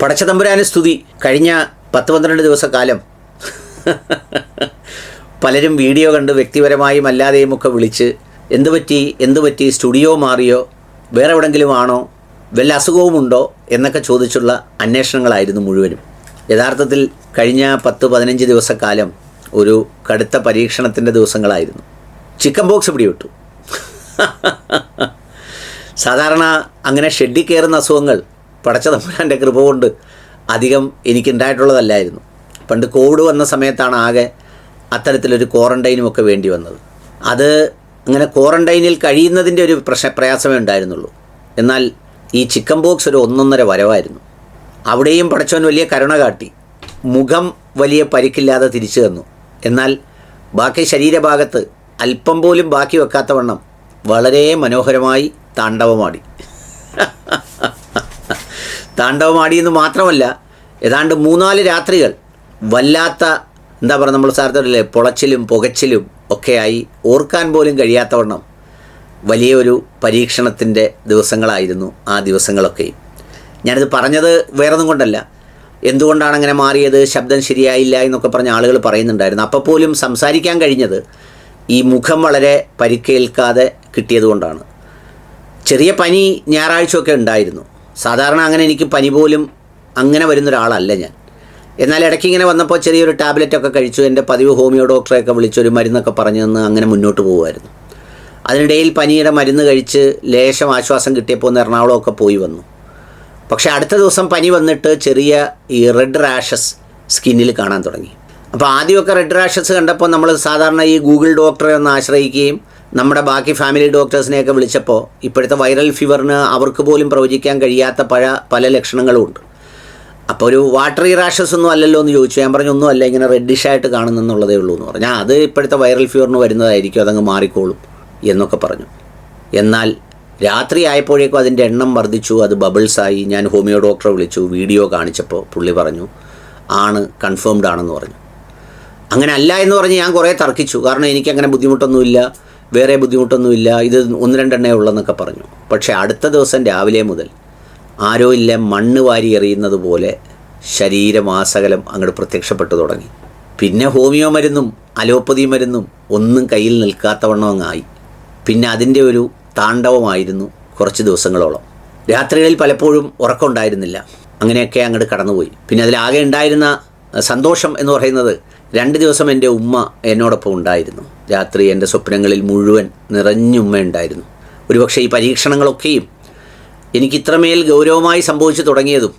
പടച്ചതമ്പുരാന് സ്തുതി. കഴിഞ്ഞ പത്ത് പന്ത്രണ്ട് ദിവസക്കാലം പലരും വീഡിയോ കണ്ട് വ്യക്തിപരമായും അല്ലാതെയും ഒക്കെ വിളിച്ച് എന്ത് പറ്റി എന്ത് പറ്റി സ്റ്റുഡിയോ മാറിയോ വേറെ എവിടെങ്കിലും ആണോ വല്ല അസുഖവുമുണ്ടോ എന്നൊക്കെ ചോദിച്ചുള്ള അന്വേഷണങ്ങളായിരുന്നു മുഴുവനും. യഥാർത്ഥത്തിൽ കഴിഞ്ഞ പത്ത് പതിനഞ്ച് ദിവസക്കാലം ഒരു കടുത്ത പരീക്ഷണത്തിന്റെ ദിവസങ്ങളായിരുന്നു. Chicken box പിടിവിട്ടു. സാധാരണ അങ്ങനെ ഷെഡിൽ കയറുന്ന അസുഖങ്ങൾ പടച്ച തമ്പുരാന്റെ കൃപ കൊണ്ട് അധികം എനിക്കുണ്ടായിട്ടുള്ളതല്ലായിരുന്നു. പണ്ട് കോവിഡ് വന്ന സമയത്താണ് ആകെ അത്തരത്തിലൊരു ക്വാറന്റൈനും ഒക്കെ വേണ്ടി വന്നത്. അത് അങ്ങനെ ക്വാറന്റൈനിൽ കഴിയുന്നതിന്റെ ഒരു പ്രശ പ്രയാസമേ ഉണ്ടായിരുന്നുള്ളൂ. എന്നാൽ ഈ ചിക്കൻ ബോക്സ് ഒരു ഒന്നൊന്നര വരവായിരുന്നു. അവിടെയും പടച്ചവൻ വലിയ കരുണ കാട്ടി. മുഖം വലിയ പരിക്കില്ലാതെ തിരിച്ചു തന്നു. എന്നാൽ ബാക്കി ശരീരഭാഗത്ത് അല്പം പോലും ബാക്കി വെക്കാത്ത വണ്ണം വളരെ മനോഹരമായി താണ്ഡവമാടി. താണ്ഡവമാടി എന്ന് മാത്രമല്ല ഏതാണ്ട് മൂന്നാൽ രാത്രികൾ വല്ലാത്ത എന്താ പറയുക നമ്മൾ സാറില്ലേ പൊളച്ചിലും പുകച്ചിലും ഒക്കെയായി ഓർക്കാൻ പോലും കഴിയാത്തവണ്ണം വലിയൊരു പരീക്ഷണത്തിന്റെ ദിവസങ്ങളായിരുന്നു ആ ദിവസങ്ങളൊക്കെയും ഞാനിത് പറഞ്ഞത് വേറൊന്നും കൊണ്ടല്ല. എന്തുകൊണ്ടാണ് അങ്ങനെ മാറിയത്? ശബ്ദം ശരിയായില്ല എന്നൊക്കെ പറഞ്ഞ ആളുകൾ പറയുന്നുണ്ടായിരുന്നു. അപ്പോൾ പോലും സംസാരിക്കാൻ കഴിഞ്ഞത് ഈ മുഖം വളരെ പരിക്കേൽക്കാതെ കിട്ടിയതുകൊണ്ടാണ്. ചെറിയ പനി ഞായറാഴ്ചയൊക്കെ ഉണ്ടായിരുന്നു. സാധാരണ അങ്ങനെ എനിക്ക് പനി പോലും അങ്ങനെ വരുന്ന ഒരാളല്ല ഞാൻ. എന്നാൽ ഇടയ്ക്ക് ഇങ്ങനെ വന്നപ്പോൾ ചെറിയൊരു ടാബ്ലറ്റൊക്കെ കഴിച്ചു. എന്റെ പതിവ് ഹോമിയോ ഡോക്ടറെയൊക്കെ വിളിച്ചൊരു മരുന്നൊക്കെ പറഞ്ഞു തന്ന് അങ്ങനെ മുന്നോട്ട് പോകുമായിരുന്നു. അതിനിടയിൽ പനിയുടെ മരുന്ന് കഴിച്ച് ലേശം ആശ്വാസം കിട്ടിയപ്പോൾ ഒന്ന് എറണാകുളമൊക്കെ പോയി വന്നു. പക്ഷേ അടുത്ത ദിവസം പനി വന്നിട്ട് ചെറിയ ഈ റെഡ് റാഷസ് സ്കിന്നിൽ കാണാൻ തുടങ്ങി. അപ്പോൾ ആദ്യമൊക്കെ റെഡ് റാഷസ് കണ്ടപ്പോൾ നമ്മൾ സാധാരണ ഈ ഗൂഗിൾ ഡോക്ടറെ ഒന്ന് ആശ്രയിക്കുകയും നമ്മുടെ ബാക്കി ഫാമിലി ഡോക്ടേഴ്സിനെയൊക്കെ വിളിച്ചപ്പോൾ ഇപ്പോഴത്തെ വൈറൽ ഫീവറിന് അവർക്ക് പോലും പ്രവചിക്കാൻ കഴിയാത്ത പല പല ലക്ഷണങ്ങളും ഉണ്ട്. അപ്പോൾ ഒരു വാട്ടറി റാഷസ് ഒന്നും അല്ലല്ലോ എന്ന് ചോദിച്ചു. ഞാൻ പറഞ്ഞു ഒന്നും അല്ല ഇങ്ങനെ റെഡിഷായിട്ട് കാണുന്നെന്നുള്ളതേ ഉള്ളൂ എന്ന് പറഞ്ഞു. അത് ഇപ്പോഴത്തെ വൈറൽ ഫീവറിന് വരുന്നതായിരിക്കും അതങ്ങ് മാറിക്കോളും എന്നൊക്കെ പറഞ്ഞു. എന്നാൽ രാത്രി ആയപ്പോഴേക്കും അതിന്റെ എണ്ണം വർദ്ധിച്ചു അത് ബബിൾസായി ഞാൻ ഹോമിയോ ഡോക്ടറെ വിളിച്ചു വീഡിയോ കാണിച്ചപ്പോൾ പുള്ളി പറഞ്ഞു ആണ് കൺഫേംഡ് ആണെന്ന് പറഞ്ഞു. അങ്ങനെ അല്ല എന്ന് പറഞ്ഞ് ഞാൻ കുറേ തർക്കിച്ചു. കാരണം എനിക്കങ്ങനെ ബുദ്ധിമുട്ടൊന്നുമില്ല. വേറെ ബുദ്ധിമുട്ടൊന്നുമില്ല ഇത് ഒന്ന് രണ്ടെണ്ണേ ഉള്ളെന്നൊക്കെ പറഞ്ഞു. പക്ഷേ അടുത്ത ദിവസം രാവിലെ മുതൽ ആരോ ഇല്ല മണ്ണ് വാരി എറിയുന്നത് പോലെ ശരീരമാസകലം അങ്ങോട്ട് പ്രത്യക്ഷപ്പെട്ടു തുടങ്ങി. പിന്നെ ഹോമിയോ മരുന്നും അലോപ്പതി മരുന്നും ഒന്നും കയ്യിൽ നിൽക്കാത്തവണ്ണം അങ്ങായി പിന്നെ അതിന്റെ ഒരു താണ്ഡവമായിരുന്നു കുറച്ച് ദിവസങ്ങളോളം. രാത്രികളിൽ പലപ്പോഴും ഉറക്കമുണ്ടായിരുന്നില്ല അങ്ങനെയൊക്കെ അങ്ങോട്ട് കടന്നുപോയി. പിന്നെ അതിലാകെ ഉണ്ടായിരുന്ന സന്തോഷം എന്ന് പറയുന്നത് രണ്ട് ദിവസം എന്റെ ഉമ്മ എന്നോടൊപ്പം ഉണ്ടായിരുന്നു. രാത്രി എന്റെ സ്വപ്നങ്ങളിൽ മുഴുവൻ നിറഞ്ഞുമ്മ ഉണ്ടായിരുന്നു. ഒരുപക്ഷെ ഈ പരീക്ഷണങ്ങളൊക്കെയും എനിക്ക് ഇത്രമേൽ ഗൗരവമായി സംഭവിച്ചു തുടങ്ങിയതും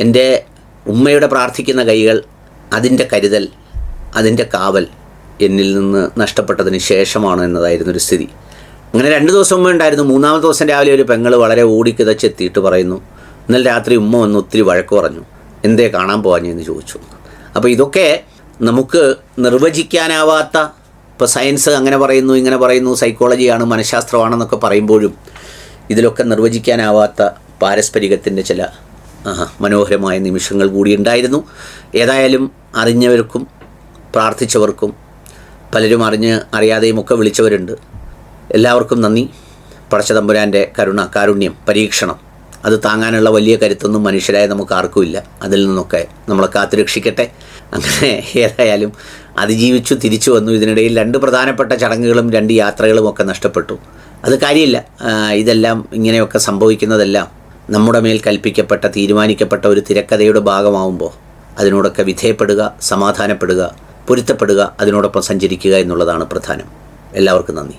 എന്റെ ഉമ്മയുടെ പ്രാർത്ഥിക്കുന്ന കൈകൾ അതിന്റെ കരുതൽ അതിന്റെ കാവൽ എന്നിൽ നിന്ന് നഷ്ടപ്പെട്ടതിന് ശേഷമാണ് എന്നതായിരുന്നു ഒരു സ്ഥിതി. അങ്ങനെ രണ്ട് ദിവസം ഉമ്മ ഉണ്ടായിരുന്നു. മൂന്നാമത്തെ ദിവസം രാവിലെ ഒരു പെങ്ങൾ വളരെ ഓടിക്കിതച്ചെത്തിയിട്ട് പറയുന്നു ഇന്നലെ രാത്രി ഉമ്മ വന്ന് ഒത്തിരി വഴക്ക് പറഞ്ഞു. എന്തേ കാണാൻ പോവാഞ്ഞെന്ന് ചോദിച്ചു. അപ്പോൾ ഇതൊക്കെ നമുക്ക് നിർവചിക്കാനാവാത്ത ഇപ്പോൾ സയൻസ് അങ്ങനെ പറയുന്നു ഇങ്ങനെ പറയുന്നു സൈക്കോളജിയാണ് മനഃശാസ്ത്രമാണെന്നൊക്കെ പറയുമ്പോഴും ഇതിലൊക്കെ നിർവചിക്കാനാവാത്ത പാരസ്പരികത്തിന്റെ ചില മനോഹരമായ നിമിഷങ്ങൾ കൂടി ഉണ്ടായിരുന്നു. ഏതായാലും അറിഞ്ഞവർക്കും പ്രാർത്ഥിച്ചവർക്കും പലരും അറിഞ്ഞ് അറിയാതെയും ഒക്കെ വിളിച്ചവരുണ്ട്. എല്ലാവർക്കും നന്ദി. പടച്ചതമ്പുരാന്റെ കരുണ കാരുണ്യം പരീക്ഷണം. അത് താങ്ങാനുള്ള വലിയ കരുത്തൊന്നും മനുഷ്യരായ നമുക്ക് ആർക്കുമില്ല അതിൽ നിന്നൊക്കെ നമ്മളെ കാത്തുരക്ഷിക്കട്ടെ അങ്ങനെ ഏതായാലും അതിജീവിച്ചു തിരിച്ചു വന്നു. ഇതിനിടയിൽ രണ്ട് പ്രധാനപ്പെട്ട ചടങ്ങുകളും രണ്ട് യാത്രകളും ഒക്കെ നഷ്ടപ്പെട്ടു. അത് കാര്യമില്ല. ഇതെല്ലാം ഇങ്ങനെയൊക്കെ സംഭവിക്കുന്നതെല്ലാം നമ്മുടെ മേൽ കൽപ്പിക്കപ്പെട്ട തീരുമാനിക്കപ്പെട്ട ഒരു തിരക്കഥയുടെ ഭാഗമാവുമ്പോൾ അതിനോടൊക്കെ വിധേയപ്പെടുക സമാധാനപ്പെടുക പൊരുത്തപ്പെടുക അതിനോടൊപ്പം സഞ്ചരിക്കുക എന്നുള്ളതാണ് പ്രധാനം. എല്ലാവർക്കും നന്ദി.